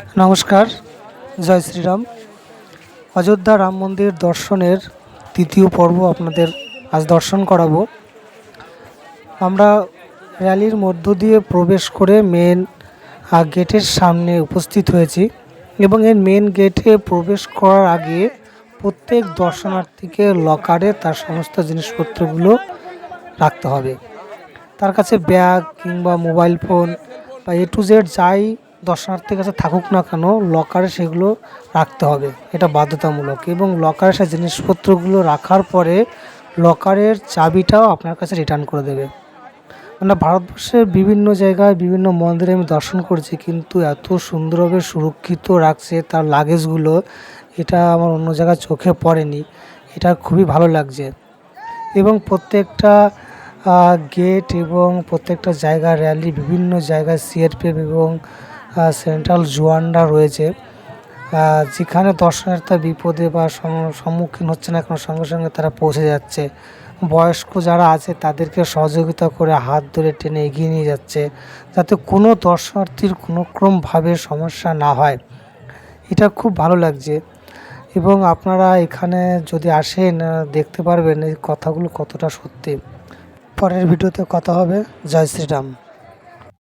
নমস্কার, জয় শ্রীরাম। অযোধ্যা রাম মন্দির দর্শনের তৃতীয় পর্ব আপনাদের আজ দর্শন করাবো। আমরা র্যালির মধ্য দিয়ে প্রবেশ করে মেন গেটের সামনে উপস্থিত হয়েছি এবং এর মেন গেটে প্রবেশ করার আগে প্রত্যেক দর্শনার্থীকে লকারে তার সমস্ত জিনিসপত্রগুলো রাখতে হবে। তার কাছে ব্যাগ কিংবা মোবাইল ফোন বা এ টু জেড যাই দর্শনার্থীর কাছে থাকুক না কেন লকারে সেগুলো রাখতে হবে। এটা বাধ্যতামূলক এবং লকারে সে জিনিসপত্রগুলো রাখার পরে লকারের চাবিটাও আপনার কাছে রিটার্ন করে দেবে। মানে ভারতবর্ষের বিভিন্ন জায়গায় বিভিন্ন মন্দিরে আমি দর্শন করেছি, কিন্তু এত সুন্দরভাবে সুরক্ষিত রাখছে তার লাগেজগুলো এটা আমার অন্য জায়গায় চোখে পড়েনি। এটা খুবই ভালো লাগছে। এবং প্রত্যেকটা গেট এবং প্রত্যেকটা জায়গা র্যালি বিভিন্ন জায়গায় সিআরপিএফ এবং সেন্ট্রাল জোয়ানরা রয়েছে। যেখানে দর্শনার্থী বিপদে বা সম্মুখীন হচ্ছে না কেন সঙ্গে সঙ্গে তারা পৌঁছে যাচ্ছে। বয়স্ক যারা আছে, তাদেরকে সহযোগিতা করে হাত ধরে টেনে এগিয়ে নিয়ে যাচ্ছে, যাতে কোনো দর্শনার্থীর কোনোক্রমভাবে সমস্যা না হয়। এটা খুব ভালো লাগছে। এবং আপনারা এখানে যদি আসেন দেখতে পারবেন এই কথাগুলো কতটা সত্যি। পরের ভিডিওতে কথা হবে। জয় শ্রীরাম।